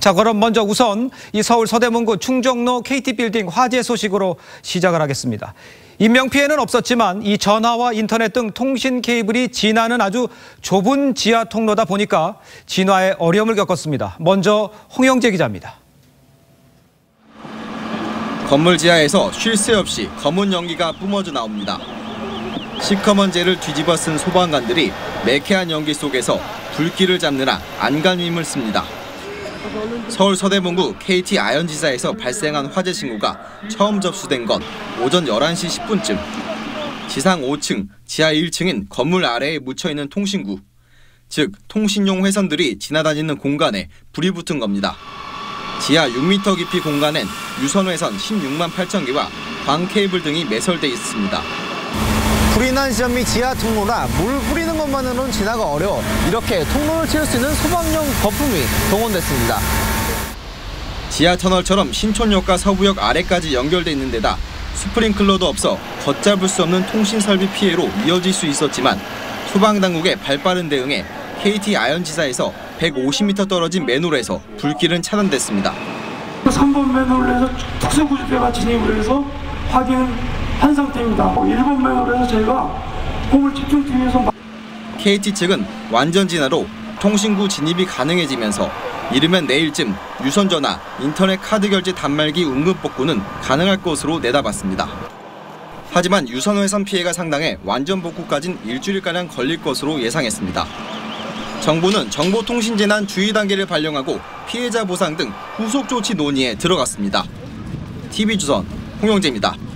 자, 그럼 먼저 우선 이 서울 서대문구 충정로 KT빌딩 화재 소식으로 시작을 하겠습니다. 인명 피해는 없었지만 이 전화와 인터넷 등 통신 케이블이 지나는 아주 좁은 지하 통로다 보니까 진화에 어려움을 겪었습니다. 먼저 홍영재 기자입니다. 건물 지하에서 쉴 새 없이 검은 연기가 뿜어져 나옵니다. 시커먼 재를 뒤집어 쓴 소방관들이 매캐한 연기 속에서 불길을 잡느라 안간힘을 씁니다. 서울 서대문구 KT 아현지사에서 발생한 화재 신고가 처음 접수된 건 오전 11시 10분쯤. 지상 5층, 지하 1층인 건물 아래에 묻혀있는 통신구. 즉, 통신용 회선들이 지나다니는 공간에 불이 붙은 겁니다. 지하 6m 깊이 공간엔 유선 회선 16만 8천 개와 광 케이블 등이 매설돼 있습니다. 불이 난 지점 및 지하 통로라 물 뿌리는 것만으로는 지나가 어려워 이렇게 통로를 채울 수 있는 소방용 거품이 동원됐습니다. 지하 터널처럼 신촌역과 서부역 아래까지 연결돼 있는 데다 스프링클러도 없어 걷잡을 수 없는 통신 설비 피해로 이어질 수 있었지만 소방당국의 발빠른 대응에 KT 아현지사에서 150m 떨어진 맨홀에서 불길은 차단됐습니다. 3번 맨홀에서 특수구조대가 진입을 해서 확인은 한 상태입니다. 1번 맨홀에서 저희가 공을 집중팀에서 KT 측은 완전 진화로 통신구 진입이 가능해지면서 이르면 내일쯤 유선전화, 인터넷 카드 결제 단말기 응급 복구는 가능할 것으로 내다봤습니다. 하지만 유선 회선 피해가 상당해 완전 복구까진 일주일가량 걸릴 것으로 예상했습니다. 정부는 정보통신재난 주의 단계를 발령하고 피해자 보상 등 후속 조치 논의에 들어갔습니다. TV조선 홍영재입니다.